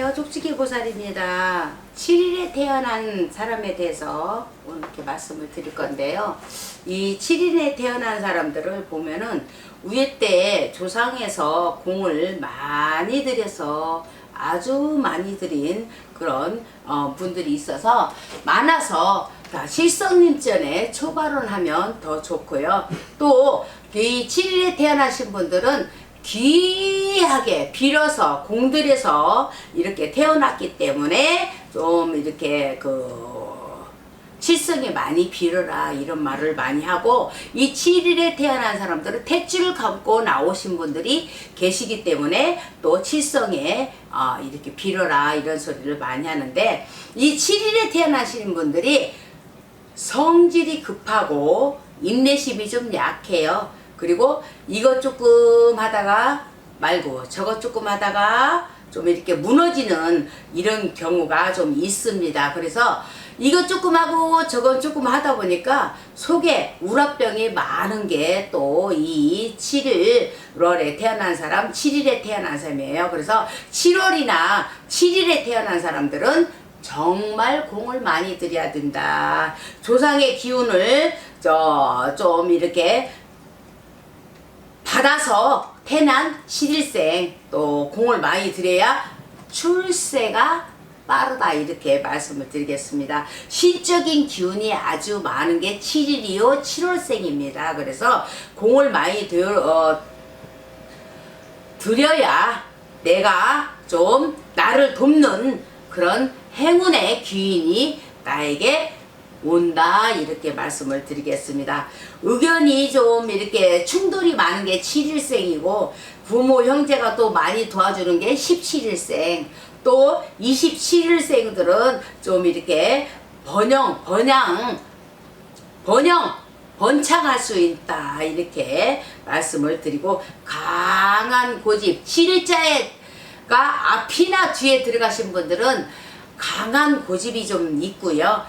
안녕하세요. 쪽지기 보살입니다. 7일에 태어난 사람에 대해서 오늘 이렇게 말씀을 드릴 건데요. 이 7일에 태어난 사람들을 보면은 위에 때 조상에서 공을 많이 들여서 아주 많이 들인 그런 어, 분들이 있어서 많아서 다 실성님전에 초발언 하면 더 좋고요. 또 이 7일에 태어나신 분들은 귀하게 빌어서 공들여서 이렇게 태어났기 때문에 좀 이렇게 그 칠성에 많이 빌어라 이런 말을 많이 하고 이 7일에 태어난 사람들은 택줄을 감고 나오신 분들이 계시기 때문에 또 칠성에 어, 이렇게 빌어라 이런 소리를 많이 하는데 이 7일에 태어나신 분들이 성질이 급하고 인내심이 좀 약해요. 그리고 이것 조금 하다가 말고 저것 조금 하다가 좀 이렇게 무너지는 이런 경우가 좀 있습니다. 그래서 이것 조금 하고 저것 조금 하다 보니까 속에 우라병이 많은 게 또 이 7일월에 태어난 사람, 7일에 태어난 사람이에요. 그래서 7월이나 7일에 태어난 사람들은 정말 공을 많이 들여야 된다. 조상의 기운을 저 좀 이렇게 받아서 태난 7일생 또 공을 많이 들여야 출세가 빠르다 이렇게 말씀을 드리겠습니다. 신적인 기운이 아주 많은 게 7일이요 7월생입니다. 그래서 공을 많이 들, 어, 드려야 내가 좀 나를 돕는 그런 행운의 귀인이 나에게 온다 이렇게 말씀을 드리겠습니다. 의견이 좀 이렇게 충돌이 많은 게 7일생이고 부모 형제가 또 많이 도와주는 게 17일생 또 27일생들은 좀 이렇게 번영 번양 번영 번창할 수 있다 이렇게 말씀을 드리고 강한 고집 7일자가 앞이나 뒤에 들어가신 분들은 강한 고집이 좀 있고요.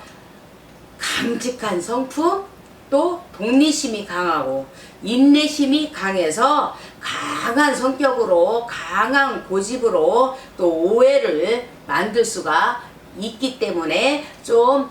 강직한 성품 또 독립심이 강하고 인내심이 강해서 강한 성격으로 강한 고집으로 또 오해를 만들 수가 있기 때문에 좀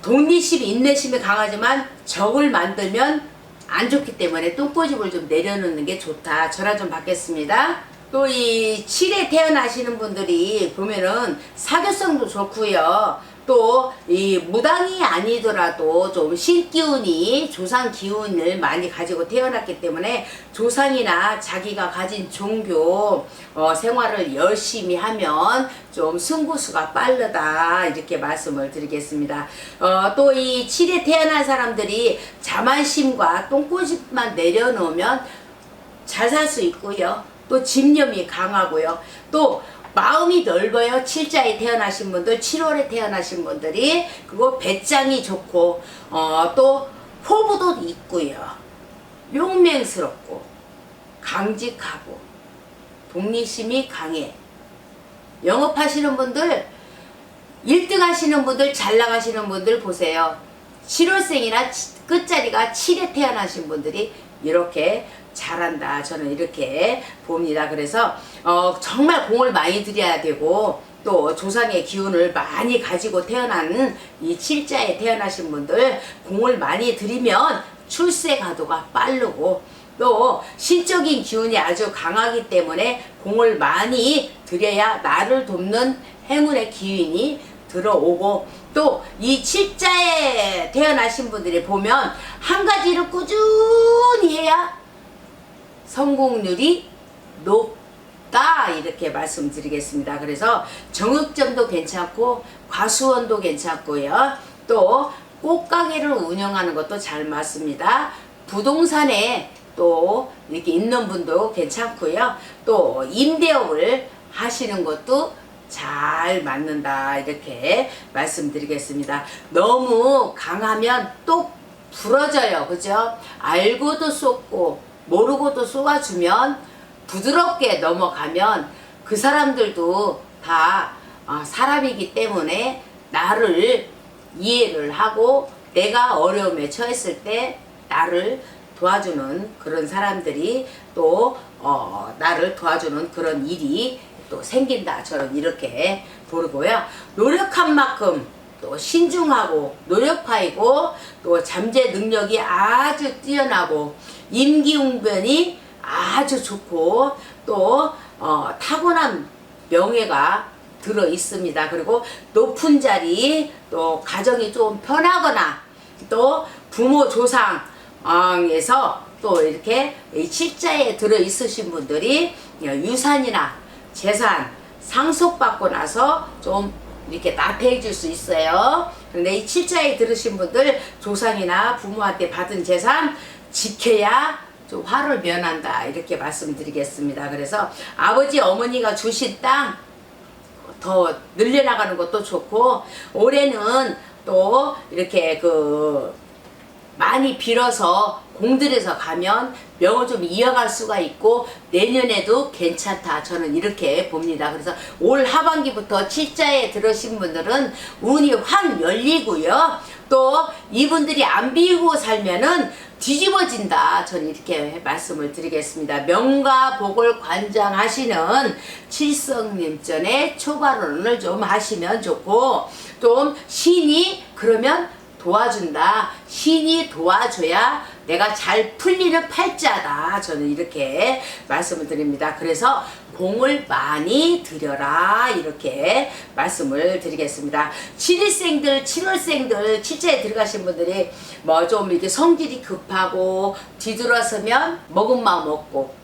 독립심 인내심이 강하지만 적을 만들면 안 좋기 때문에 똥꼬집을 좀 내려놓는 게 좋다. 전화 좀 받겠습니다. 또 이 7에 태어나시는 분들이 보면은 사교성도 좋고요 또 이 무당이 아니더라도 좀 신기운이 조상 기운을 많이 가지고 태어났기 때문에 조상이나 자기가 가진 종교 어, 생활을 열심히 하면 좀 승부수가 빠르다 이렇게 말씀을 드리겠습니다. 어, 또 이 7에 태어난 사람들이 자만심과 똥꼬집만 내려놓으면 잘 살 수 있고요. 또 집념이 강하고요. 또 마음이 넓어요. 칠자에 태어나신 분들, 7월에 태어나신 분들이 그리고 배짱이 좋고 어, 또 포부도 있고요. 용맹스럽고 강직하고 독립심이 강해. 영업하시는 분들 1등 하시는 분들 잘 나가시는 분들 보세요. 7월생이나 끝자리가 7에 태어나신 분들이 이렇게 잘한다. 저는 이렇게 봅니다. 그래서 어, 정말 공을 많이 들여야 되고 또 조상의 기운을 많이 가지고 태어난 이 칠자에 태어나신 분들 공을 많이 들이면 출세 가도가 빠르고 또 신적인 기운이 아주 강하기 때문에 공을 많이 들여야 나를 돕는 행운의 기운이 들어오고 또 이 칠자에 태어나신 분들이 보면 한 가지를 꾸준히 해야 성공률이 높다 이렇게 말씀드리겠습니다. 그래서 정육점도 괜찮고 과수원도 괜찮고요. 또 꽃가게를 운영하는 것도 잘 맞습니다. 부동산에 또 이렇게 있는 분도 괜찮고요. 또 임대업을 하시는 것도 잘 맞는다 이렇게 말씀드리겠습니다. 너무 강하면 또 부러져요. 그죠? 알고도 쏟고 모르고도 쏟아주면 부드럽게 넘어가면 그 사람들도 다 어, 사람이기 때문에 나를 이해를 하고 내가 어려움에 처했을 때 나를 도와주는 그런 사람들이 또 어, 나를 도와주는 그런 일이 또 생긴다. 저는 이렇게 보고요. 노력한 만큼 또 신중하고 노력파이고 또 잠재 능력이 아주 뛰어나고 임기응변이 아주 좋고 또 어, 타고난 명예가 들어 있습니다. 그리고 높은 자리 또 가정이 좀 편하거나 또 부모 조상에서 또 이렇게 이 칠자에 들어 있으신 분들이 유산이나 재산 상속받고 나서 좀 이렇게 나태해질 수 있어요. 근데 이 칠자에 들으신 분들 조상이나 부모한테 받은 재산 지켜야 좀 화를 면한다 이렇게 말씀드리겠습니다. 그래서 아버지 어머니가 주신 땅 더 늘려나가는 것도 좋고 올해는 또 이렇게 그 많이 빌어서 공들여서 가면 명을 좀 이어갈 수가 있고 내년에도 괜찮다. 저는 이렇게 봅니다. 그래서 올 하반기부터 칠자에 들으신 분들은 운이 확 열리고요. 또 이분들이 안 비우고 살면은 뒤집어진다. 저는 이렇게 말씀을 드리겠습니다. 명과 복을 관장하시는 칠성님전에 초발언을 좀 하시면 좋고 좀 신이 그러면 도와준다. 신이 도와줘야 내가 잘 풀리는 팔자다. 저는 이렇게 말씀을 드립니다. 그래서 공을 많이 들여라. 이렇게 말씀을 드리겠습니다. 7일생들, 7월생들, 칠자에 들어가신 분들이 뭐 좀 이렇게 성질이 급하고 뒤돌아서면 먹은 마음 없고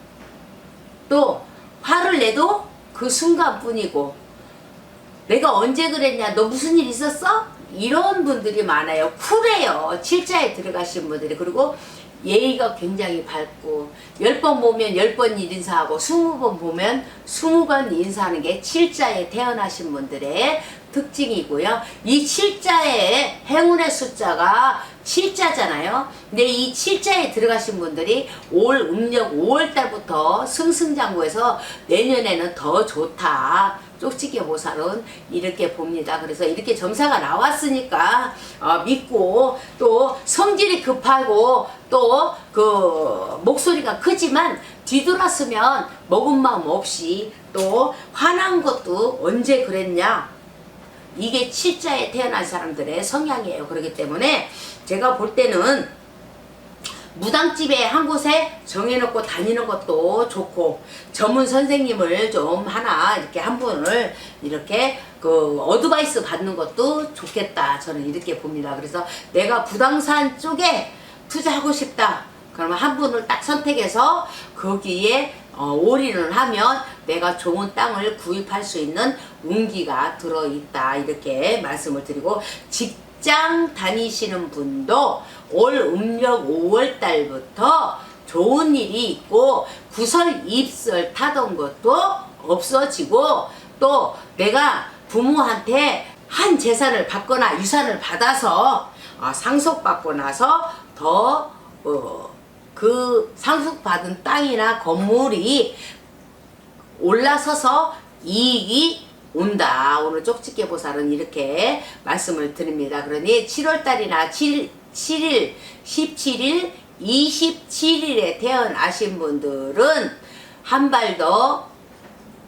또 화를 내도 그 순간뿐이고 내가 언제 그랬냐? 너 무슨 일 있었어? 이런 분들이 많아요. 쿨해요. 칠자에 들어가신 분들이. 그리고 예의가 굉장히 밝고, 열 번 보면 열 번 인사하고, 스무 번 보면 스무 번 인사하는 게 칠자에 태어나신 분들의 특징이고요. 이 칠자의 행운의 숫자가 칠자잖아요. 근데 이 칠자에 들어가신 분들이 올 음력 5월달부터 승승장구해서 내년에는 더 좋다. 쪽지게 보살은 이렇게 봅니다. 그래서 이렇게 점사가 나왔으니까 어, 믿고 또 성질이 급하고 또 그 목소리가 크지만 뒤돌았으면 먹은 마음 없이 또 화난 것도 언제 그랬냐 이게 칠자에 태어난 사람들의 성향이에요. 그렇기 때문에 제가 볼 때는 무당집에 한 곳에 정해놓고 다니는 것도 좋고 전문 선생님을 좀 하나 이렇게 한 분을 이렇게 그 어드바이스 받는 것도 좋겠다 저는 이렇게 봅니다 그래서 내가 부동산 쪽에 투자하고 싶다. 그러면 한 분을 딱 선택해서 거기에 어, 올인을 하면 내가 좋은 땅을 구입할 수 있는 운기가 들어있다. 이렇게 말씀을 드리고 직장 다니시는 분도 올 음력 5월 달부터 좋은 일이 있고 구설 입설 타던 것도 없어지고 또 내가 부모한테 한 재산을 받거나 유산을 받아서 어, 상속받고 나서 더 어, 그 상속받은 땅이나 건물이 올라서서 이익이 온다. 오늘 쪽집게 보살은 이렇게 말씀을 드립니다. 그러니 7월달이나 7, 7일, 17일, 27일에 태어나신 분들은 한 발 더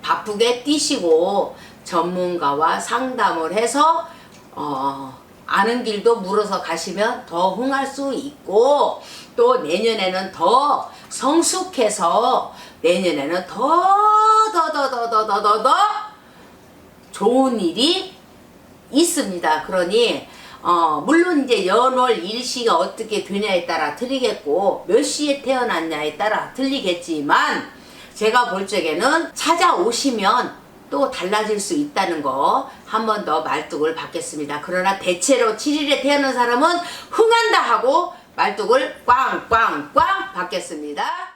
바쁘게 뛰시고 전문가와 상담을 해서 어, 아는 길도 물어서 가시면 더 흥할 수 있고 또 내년에는 더 성숙해서 내년에는 더 더 더 더 더 더 더 더 좋은 일이 있습니다. 그러니 어, 물론 이제 연월 일시가 어떻게 되냐에 따라 틀리겠고 몇 시에 태어났냐에 따라 틀리겠지만 제가 볼 적에는 찾아오시면 또 달라질 수 있다는 거 한 번 더 말뚝을 받겠습니다. 그러나 대체로 7일에 태어난 사람은 흥한다 하고 말뚝을 꽝꽝꽝 받겠습니다.